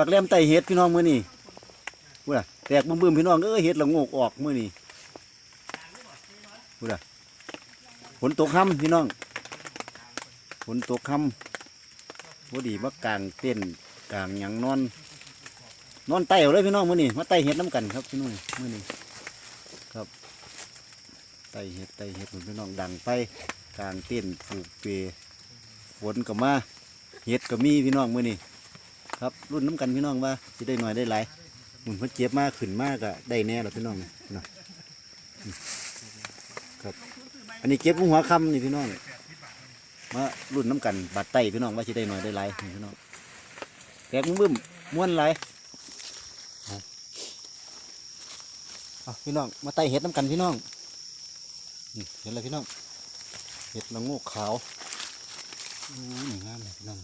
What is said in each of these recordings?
ผักแลมไตเห็ดพี่น้องมื้อนี้พูดอะแตกบึ้มๆพี่น้องเอ้ยเห็ดละโงกออกมื้อนี้พูดอะฝนตกค่ำพี่น้องฝนตกค่ำพอดีมากลางเต้นกลางหยังนอน นอนไต่เอาเลยพี่น้องมื้อนี้มาไต่เห็ดน้ำกันครับพี่น้องมื้อนี้ครับไต่เห็ดไต่เห็ดพี่น้องดังไปกลางเต้นปลูกเปรฝนก็มาเห็ดก็มีพี่น้องมื้อนี้ ครับรุ่นน้ำกันพี่น้องว่าสิได้หน่อยได้หลายหมุนเพิ่นเจ็บมากขึ้นมากอะได้แน่หรอพี่น้องนะครับ อันนี้เก็บหัวคำนี่พี่น้องมารุ่นน้ำกันบาดไตพี่น้องว่าสิได้หน่อยได้หลายพี่น้องแตกบึ้มม้วนหลายพี่น้องมาไตเห็ดน้ำกันพี่น้องเห็นแล้วพี่น้องเห็ดละโงกขาวอู้นี่งามเลยพี่น้อง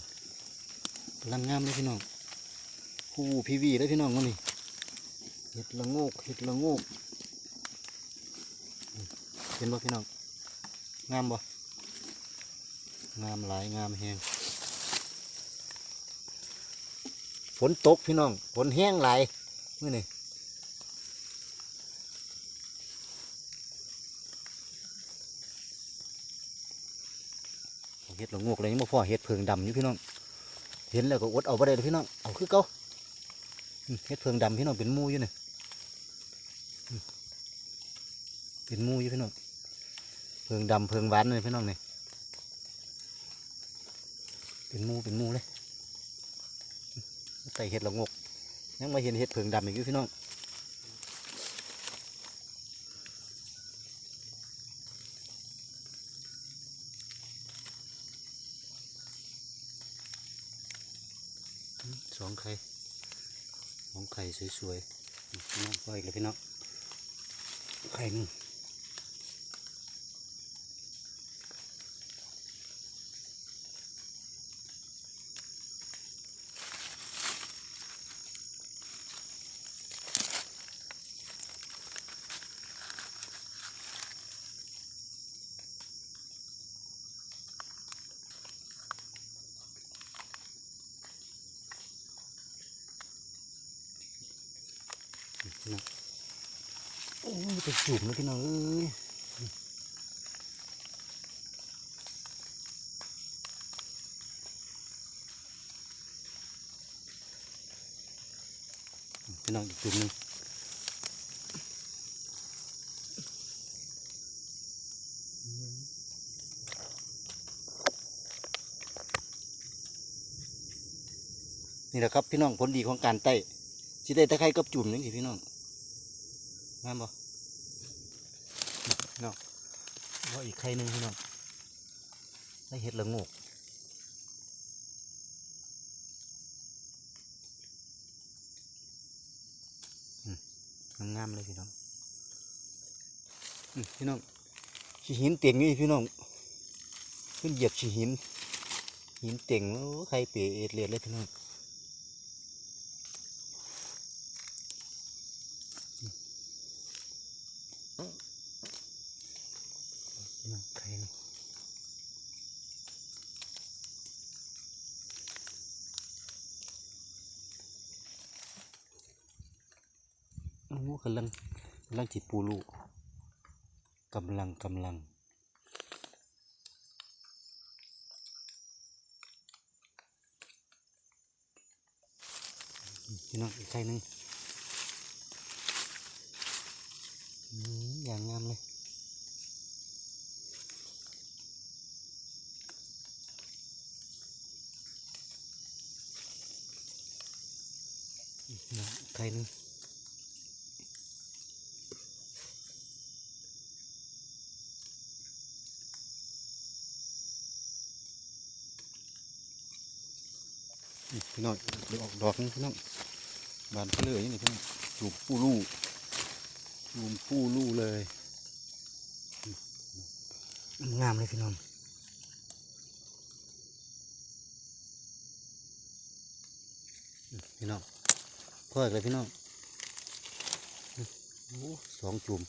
ลังงามเลยพี่น้องผู้พีวีเลยพี่น้องวะนี่เห็ดละโงกเห็ดละโงกอืมเห็นบ่พี่น้องงามบ่งามหลายงามแหงฝนตกพี่น้องฝนแห้งหลายเมื่อนี่เห็ดละโงกเลยยังบ่พอเห็ดเพิงดำอยู่พี่น้อง เห็นแล้วก็อดเอาไปได้เลยพี่น้องเอาคือเก่าเห็ดเพิงดำพี่น้องเป็นมูอยู่นี่ยเป็นมูอยู่พี่น้องเพิงดำเพิงหวานเลยพี่น้องนี่เป็นมูเป็นมูเลยใส่เห็ดละงกยังมาเห็นเห็ดเพิงดำอีกอยู่พี่น้องไข่สอง ไข่สวยๆน้องก็อีกเลยพี่น้องไข่หนึ่ง นี่พี่น้องโอ้ยเป็นจุ่มเลยพี่น้องเอ้ยพี่น้องอีกจุ่มหนึ่งนี่แหละครับพี่น้องผลดีของการไต่ สิได้ตะไคร้กับจุ่มนี่สิพี่น้องงามบ่นองว่าอีกไข่หนึ่งพี่น้องได้เห็ดละโงกงามๆเลยพี่น้องพี่น้องขี้หินเตียงนี่พี่น้องขึ้นเหยียบขี้หิน หินเตียงโอ้ใครเปรเอดเลียดเลยพี่น้องไข่นี่โอ้กำลังกำลังจิปูลูกกำลังกำลังพี่น้องอีกใครหนึ่งอืมอย่างงามเลย นะไข่หนึงนี่ พี่น้องเดี๋ยวออกดอกนึงพี่น้องบานเพลยนี่พี่น้องจูบปูลู่จูบปูลู่เลย งามเลยพี่น้องพี่น้องพ่ออีกเลยพี่น้องโอ้สองจุ่ม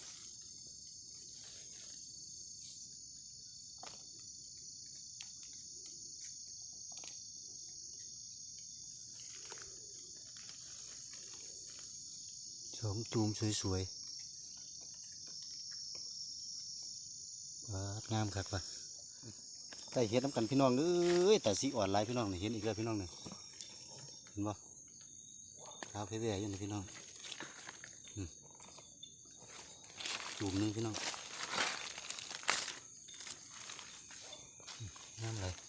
องจูมสวยๆปางามคักว่ะใต้เห็ดน้ำกันพี่น้องเอ้ยแต่สีอ่อนลายพี่น้องเห็นอีกแล้วพี่น้องนี่เห็นบ่ขาวแผ่ๆอยู่นี่พี่น้องจูมหนึงพี่น้องงามเลย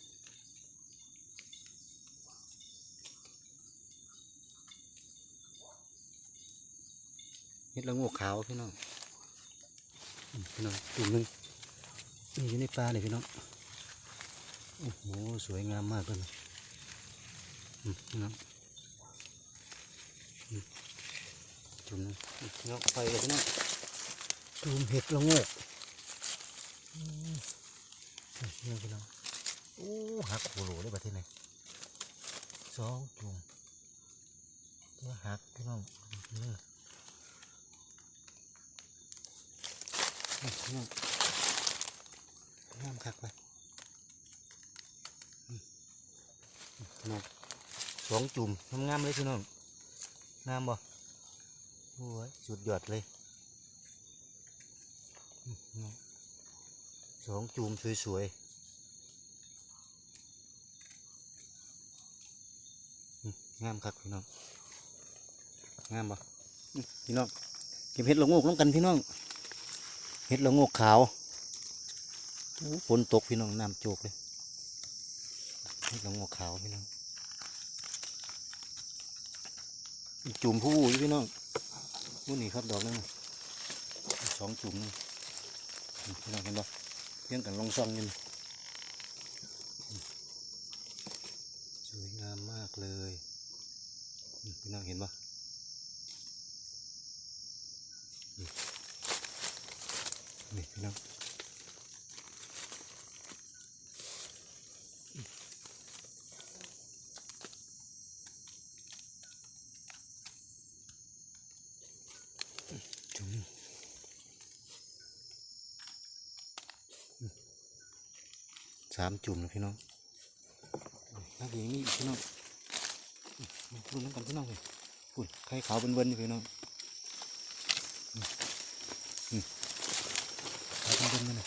ห็ดละงกขาวพี่น้องพี่น้องจูมหนึงนี่อยู่ในปลาเลยพี่น้องโอ้โหสวยงามมากเลยพี่น้องอืมจุ่มนะเงไฟเลยพี่น้องจุ่มเห็ดละงกอืมนี่พี่น้องโอ้หักโคโหลได้ประเทศไหนสองจุ่มตัวหักพี่น้องนี่ นี่พี่น้องามคักไปน้องสองจุ่มงามเลยพี่น้องงามบ่โอ้ยสุดยอดเลยสองจุ่มสวยๆงามคักพี่น้องงามบ่พี่น้องเก็บเห็ดละโงกน้ำกันพี่น้อง เห็ดละงกขาวฝนตกพี่น้องน้ำโจกเลยเห็ดลงกขาวพี่น้องจุ่มผู้อยู่พี่น้องมูนี่ครับดอกนึงสองจุ่มนึงพี่น้องเห็นปะเพียงกันลองซองอยินสวยงามมากเลยนี่พี่น้องเห็นปะนี่นี่พี่น้อง จุ่มอืม สามจุ่มนะพี่น้องนักเรียนมีอีกพี่น้องมาดูน้ำกันพี่น้องเลยอุ่นไข่ขาวเป็นเวินๆอยู่พี่น้องอืมอืมขาวเป็นเวินๆเลย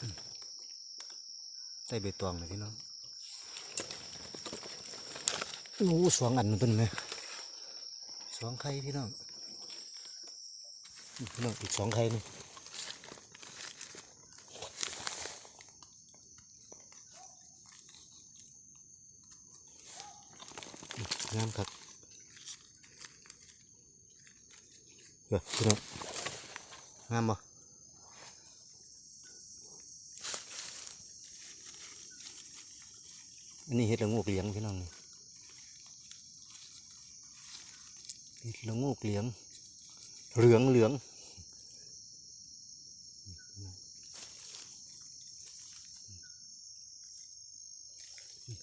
อืมใส่ใบตองเลยพี่น้องโอ้สองอันมันเป็นไหมสองไข่พี่น้องพี่น้องอีกสองไข่นี่นี่ งามครับเดี๋ยวพี่น้องงามบ่อันนี้เห็ดละโงกเหลียงพี่น้องนี่เห็ดละโงกเหลืองเหลืองเหลือง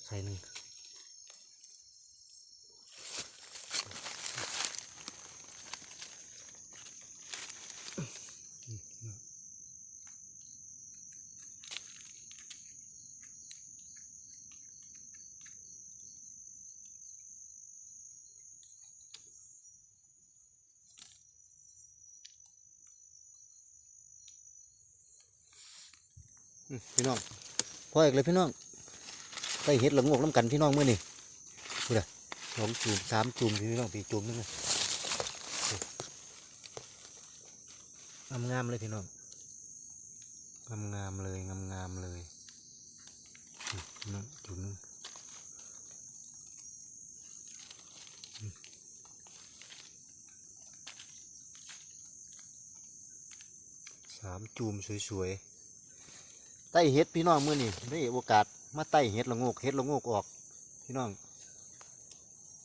ใส่หนึ่งอืม พี่น้องพ่ออีกเลยพี่น้องใส่เห็ดหละโงกน้ำกันพี่น้องเมื่อนี่พูดอะสองจุ่มสามจุ่มพี่น้องปีจุ่มนึงเลยงามงามๆเลยพี่น้องงามงามๆเลยงามงามๆเลยน้องจุ่มนึงอืมสามจุ่มสวยๆ ไต่เห็ดพี่น้องมือนี่ได้โอกาสมาไต่เห็ดละโงกเห็ดละโงกออกพี่น้อง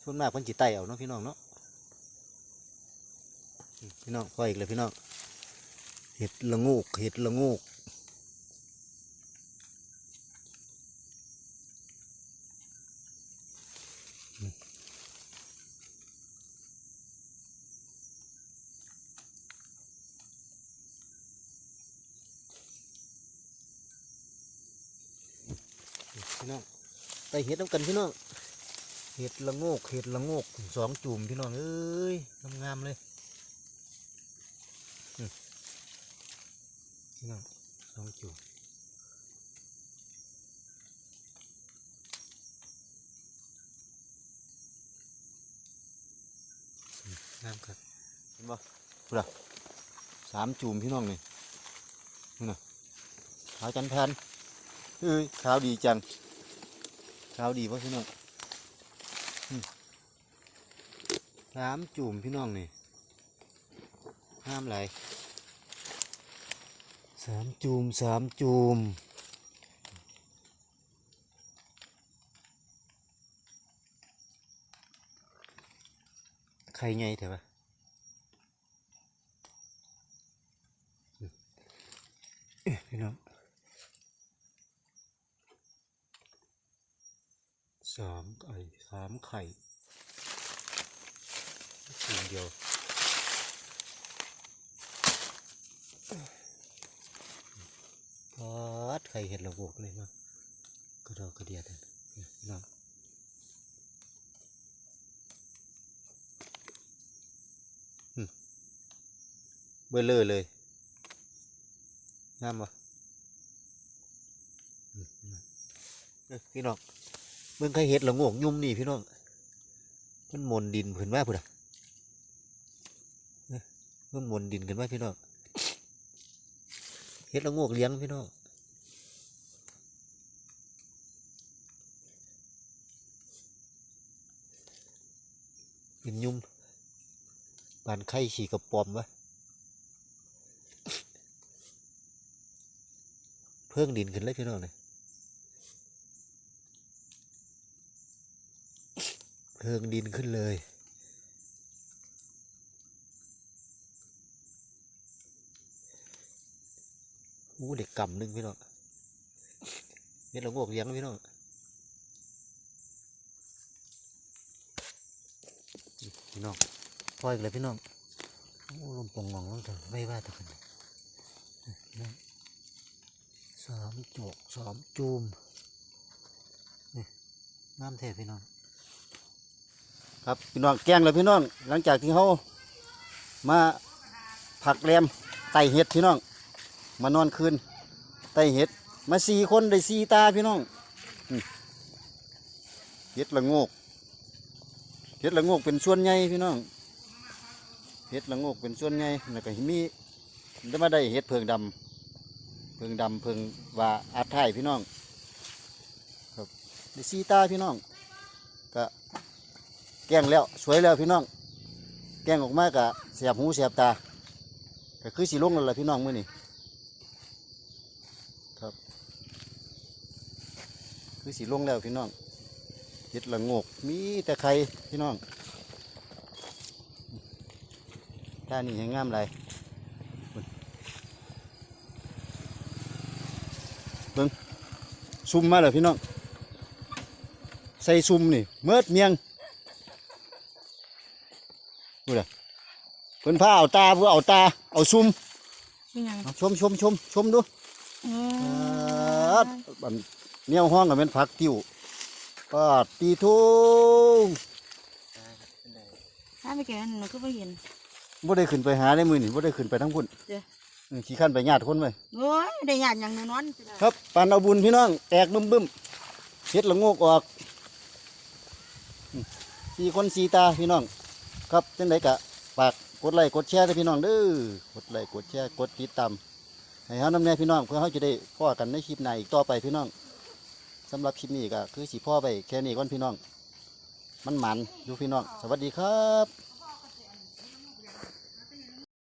ส่วนมากเพิ่นจิไต่เอาเนาะพี่น้องเนาะพี่น้องพออีกเลยพี่น้องเห็ดละโงกเห็ดละโงกอืมพี่น้องไต้ เห็ดน้ำกันพี่น้องเห็ดละโงกเห็ดละโงกสองจุ่มพี่น้องเอ้ยงามๆเลยพี่น้องสองจุ่มงามครับเห็นบ่พูดละสามจุ่มพี่น้องนี่นี่นะขาวจันทร์พันเอ้ยขาวดีจัง ขาวดีป่ะพี่น้องสามจุ่มพี่น้องนี่ห้ามไหลสามจุ่มสามจุ่มใครไงเถอะวะพี่น้อง สามไข่สามไข่สิ่งเดียวพอดใครเห็นระบบเลยมั้งกระดอกกระเดียดเลยนี่น้องเบลเลอร์เลยงามปะอืมเอ้ยพี่น้อง เบิ่งใครเห็ดละโงกยุ่มนี่พี่น้อง มันมนดินผืนว่าพุ่นอะเอ้ยมันมนดินกันว่าพี่น้องเฮ็ดละโงกเลี้ยงพี่น้องกินยุ่มปานไข่ฉี่กระปอมวะเพิ่งดินขึ้นเลยพี่น้องเลย เพิ่งดินขึ้นเลย อู้เด็กกำหนึงพี่น้องเม็ดละโงกเลี้ยงพี่น้องพี่น้องพออีกแล้วพี่น้องโอ้ลมปองงองลงถึงไม่ว่าแต่คนนี้พี่น้องสามจอกสามจูมนี่น้ำเทพี่น้อง ครับพี่น้องแกงเลยพี่น้องหลังจากที่เขามาผักแรมไต่เห็ดพี่น้อง มานอนคืนไต่เห็ดมาสี่คนได้สี่ตาพี่น้องเห็ดละงกเห็ดละงกเป็นส่วนใหญ่พี่น้องเห็ดละงกเป็นส่วนใหญ่แล้วก็มีได้มาได้เห็ดเพิงดำเพิงดำเพิงว่าอาไทยพี่น้อง ครับได้สี่ตาพี่น้องก็ แกงแล้วสวยแล้วพี่น้อง แกงออกมากะเสียบหูเสียบตาก็คือสีลงแล้วล่ะพี่น้องมื้อนี้ครับ คือสีลงแล้วพี่น้องเห็ดละงกมีแต่ไข่พี่น้องท่านี่ยังงามไรเบิ่งซุ่มมาเลยพี่น้อง ใส่ซุ่มนี่เมิดเมียงดูเลย เพิ่นพาเอาตาเพื่อเอาตาเอาซุ่มนี่ยังเอาชมชมชมชมดูอืปาดบันเนี่ยวห้องกับเป็นผักติ้วปาดตีทูถ้าไม่แก่หนูก็ไม่เห็นบ่ได้ขึ้นไปหาได้มือนี่บ่ได้ขึ้นไปทั้งพุ่นเด้ออืมขี้ขั้านไปญาติคนไปโอ้ยได้หยาดอย่างหนูนอนสิล่ะครับปานเอาบุญพี่น้องแตกบึ้มบึ้มเฮ็ดละโงกออกอืมสี่คนสี่ตาพี่น้อง ครับจังไดกะฝาก กดไลค์กดแชร์ด้พี่น้องเด้อกดไลค์กดแชร์กดติดตามให้เฮานำแน่พี่น้องเพื่อเฮาจะได้พ่อกันในคลิปหน้าอีกต่อไปพี่น้องสำหรับคลิปนี้ก็คือสีพ่อไปแค่นี้ก่อนพี่น้อง มันหมันอยู่พี่น้อง สวัสดีครับ